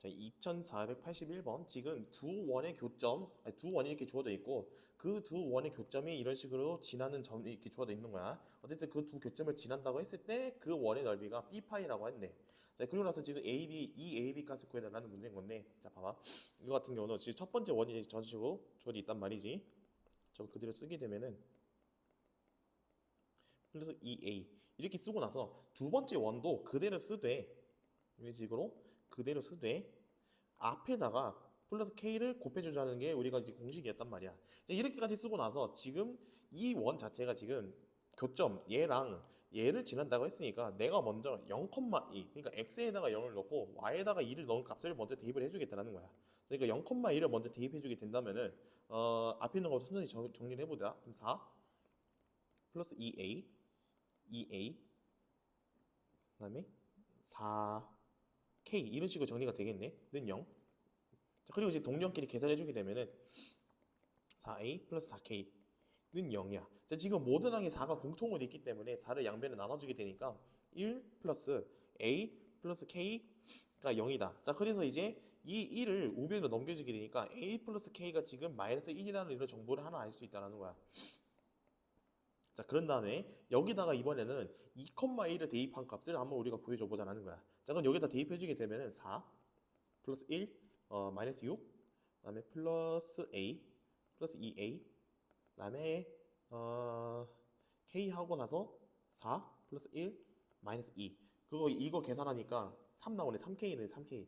자, 2481번 지금 두 원의 교점, 아니, 두 원이 이렇게 주어져 있고 그 두 원의 교점이 이런 식으로 지나는 점이 이렇게 주어져 있는 거야. 어쨌든 그 두 교점을 지난다고 했을 때 그 원의 넓이가 b파이라고 했네. 자, 그리고 나서 지금 AB, 이 AB 값을 구해달라는 문제인 건데, 자, 봐봐. 이거 같은 경우는 지금 첫 번째 원이 저런 식으로 주어져 있단 말이지. 저 그대로 쓰게 되면은 그래서 2a 이렇게 쓰고 나서 두 번째 원도 그대로 쓰되 이런 식으로 그대로 쓰되 앞에다가 플러스 k를 곱해주자는 게 우리가 이제 공식이었단 말이야. 이제 이렇게까지 쓰고 나서 지금 이 원 자체가 지금 교점 얘랑 얘를 지난다고 했으니까 내가 먼저 0,2 그러니까 x에다가 0을 넣고 y에다가 2를 넣은 값을 먼저 대입을 해주겠다는 거야. 그러니까 0,2를 먼저 대입해주게 된다면은 어, 앞에 있는 거 천천히 정, 정리를 해보자. 그럼 4 플러스 2a 2a 그다음에 4k 이런 식으로 정리가 되겠네. 는 0. 자, 그리고 이제 동량끼리 계산해 주게 되면은 4a 플러스 4k 는 0이야. 자, 지금 모든 항에 4가 공통으로 있기 때문에 4를 양변에 나눠주게 되니까 1 플러스 a 플러스 k가 0이다. 자, 그래서 이제 이 1을 우변으로 넘겨주게 되니까 a 플러스 k가 지금 마이너스 1이라는 이런 정보를 하나 알 수 있다는 거야. 자, 그런 다음에 여기다가 이번에는 2,1을 대입한 값을 한번 우리가 보여줘 보자는 거야. 자, 그럼 여기다 대입해 주게 되면은 4 플러스 1, 어, 마이너스 6, 그다음에 플러스 a, 플러스 2a, 그다음에 어, k 하고 나서 4 플러스 1, 마이너스 2. 그거 이거 계산하니까 3 나오네. 3k는 3k.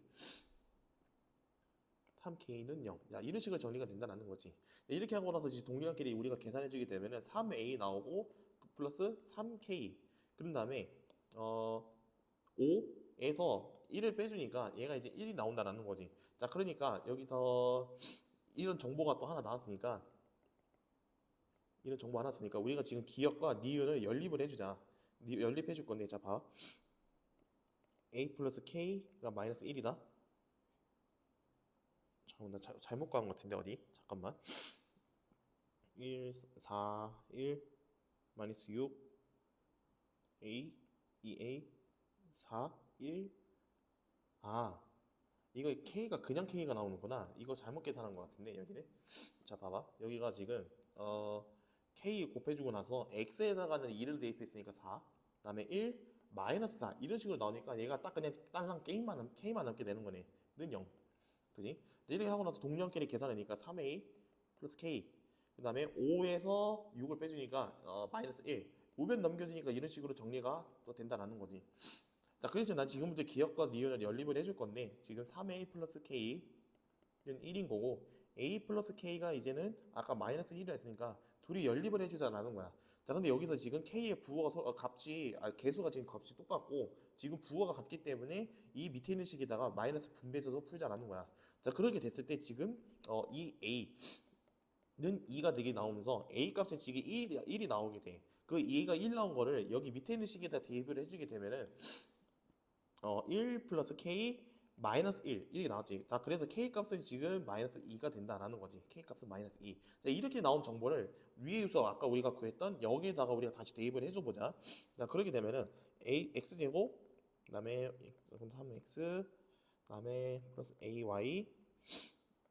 3k는 0. 자, 이런 식으로 정리가 된다는 거지. 자, 이렇게 하고 나서 이제 동량끼리 우리가 계산해 주게 되면은 3a 나오고 플러스 3k. 그런 다음에 어 5에서 1을 빼주니까 얘가 이제 1이 나온다는 거지. 자, 그러니까 여기서 이런 정보가 또 하나 나왔으니까 이런 정보 하나 쓰니까 우리가 지금 기억과 니은을 연립을 해주자. 니- 연립해 줄 건데, 자, 봐. a 플러스 k가 마이너스 1이다. 잠깐만, 나 자- 잘못 가는 것 같은데, 어디? 잠깐만. 1, 4, 1, 마이너스 6, a, 2a, 4, 1. 아, 이거 k가 그냥 k가 나오는구나. 이거 잘못 계산한 것 같은데, 여기는. 자, 봐봐. 여기가 지금, 어, k 곱해주고 나서 x에다가는 2를 대입했으니까 4, 그다음에 1, 마이너스 4 이런 식으로 나오니까 얘가 딱 그냥 딸랑 k만 남, k만 남게 되는 거네. 는 0. 그지? 이렇게 하고 나서 동량끼리 계산하니까 3a 플러스 k 그 다음에 5에서 6을 빼주니까 어, 마이너스 1 우변 넘겨주니까 이런 식으로 정리가 또 된다라는 거지. 자, 그래서 난 지금부터 기억과 니은을 연립을 해줄 건데 지금 3a 플러스 k는 1인 거고 a 플러스 k가 이제는 아까 마이너스 1이라 했으니까 둘이 연립을 해주자라는 거야. 자, 근데 여기서 지금 k의 부호가 서- 어, 값이 아, 개수가 지금 값이 똑같고 지금 부호가 같기 때문에 이 밑에 있는 식에다가 마이너스 분배해서 풀자라는 거야. 자, 그렇게 됐을 때 지금 어, 이 a는 2가 되게 나오면서 a 값이 지금 1이, 1이 나오게 돼. 그 2가 1 나온 거를 여기 밑에 있는 식에다 대입을 해주게 되면은 어, 1 플러스 k 마이너스 1 이렇게 나왔지. 다 그래서 k 값은 지금 마이너스 2가 된다라는 거지. k 값은 마이너스 2. 자, 이렇게 나온 정보를 위에 서 아까 우리가 구했던 여기에다가 우리가 다시 대입을 해줘 보자. 자, 그렇게 되면은 a x 제곱 그다음에 x 3x 그다음에 플러스 ay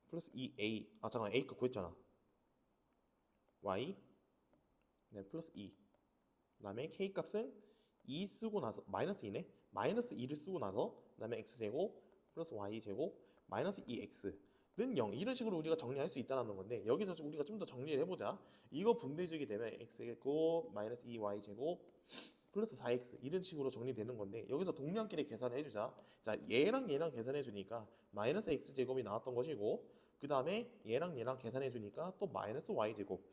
플러스 2a 아 잠깐 a 값 구했잖아. y 네 플러스 2 그다음에 k 값은 2 쓰고 나서 마이너스 2네 마이너스 2를 쓰고 나서 그다음에 x 제곱 플러스 y 제곱 마이너스 2x는 0 이런 식으로 우리가 정리할 수 있다는 건데 여기서 좀 우리가 좀 더 정리를 해보자. 이거 분배해주게 되면 x 제곱 마이너스 2y 제곱 플러스 4x 이런 식으로 정리되는 건데 여기서 동량끼리 계산을 해주자. 자 얘랑 얘랑 계산해 주니까 마이너스 x 제곱이 나왔던 것이고 그 다음에 얘랑 얘랑 계산해 주니까 또 마이너스 y 제곱.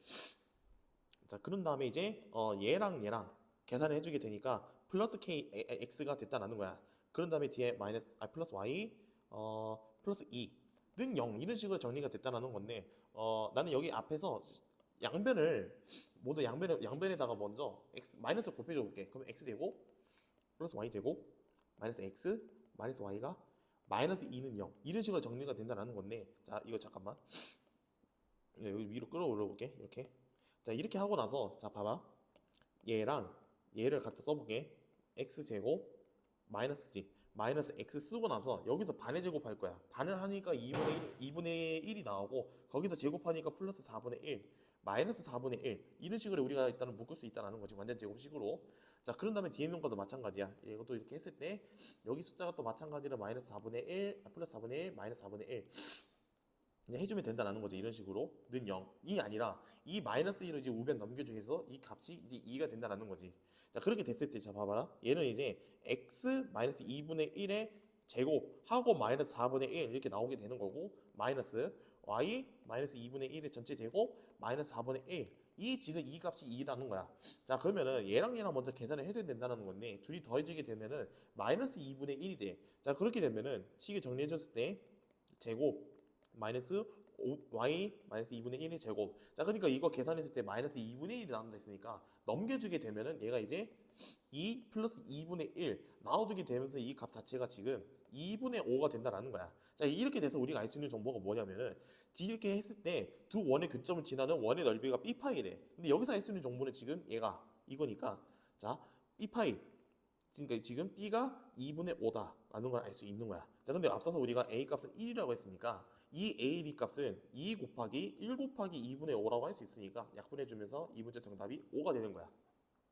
자 그런 다음에 이제 어, 얘랑 얘랑 계산을 해주게 되니까 플러스 k x가 됐다라는 거야. 그런 다음에 뒤에 마이너스 아 플러스 y 어 플러스 2는 0 이런 식으로 정리가 됐다라는 건데 어 나는 여기 앞에서 양변을 모두 양변에 양변에다가 먼저 x 마이너스를 곱해줘 볼게. 그럼 x 제곱 플러스 y 제곱 마이너스 x 마이너스 y가 마이너스 2는 0 이런 식으로 정리가 된다라는 건데 자 이거 잠깐만. 예, 여기 위로 끌어올려 볼게 이렇게. 자 이렇게 하고 나서 자 봐봐. 얘랑 얘를 갖다 써볼게. x 제곱 마이너스 g 마이너스 x 쓰고 나서 여기서 반의 제곱할 거야. 반을 하니까 2분의 1, 2분의 1이 나오고 거기서 제곱하니까 플러스 4분의 1, 마이너스 4분의 1 이런 식으로 우리가 일단은 묶을 수 있다는 거지 완전 제곱식으로. 자 그런 다음에 뒤에 있는 것도 마찬가지야. 이것도 이렇게 했을 때 여기 숫자가 또 마찬가지로 마이너스 4분의 1, 아, 플러스 4분의 1, 마이너스 4분의 1 이제 해주면 된다는 거지 이런 식으로. 는 0이 아니라 이 마이너스 1을 이제 우변 넘겨주해서 이 값이 이제 2가 된다는 거지. 자 그렇게 됐을 때 자 봐봐라. 얘는 이제 x 마이너스 2분의 1의 제곱 하고 마이너스 4분의 1 이렇게 나오게 되는 거고 마이너스 y 마이너스 2분의 1의 전체 제곱 마이너스 4분의 1 이 지금 이 값이 2라는 거야. 자 그러면은 얘랑 얘랑 먼저 계산을 해줘야 된다는 건데 둘이 더해지게 되면은 마이너스 2분의 1이 돼 자 그렇게 되면은 식을 정리해줬을 때 제곱 마이너스 5, y 마이너스 2분의 1의 제곱. 자, 그러니까 이거 계산했을 때 마이너스 2분의 1이 나온다 했으니까 넘겨주게 되면은 얘가 이제 2 플러스 2분의 1 나와주게 되면서 이 값 자체가 지금 2분의 5가 된다라는 거야. 자, 이렇게 돼서 우리가 알 수 있는 정보가 뭐냐면은 이렇게 했을 때 두 원의 교점을 지나는 원의 넓이가 B파이래. 근데 여기서 알 수 있는 정보는 지금 얘가 이거니까 자, B파이 그러니까 지금 B가 2분의 5다라는 걸 알 수 있는 거야. 자, 근데 앞서서 우리가 A 값은 1이라고 했으니까 이 A, B 값은 2 곱하기 1 곱하기 2분의 5라고 할 수 있으니까 약분해 주면서 이 문제 정답이 5가 되는 거야.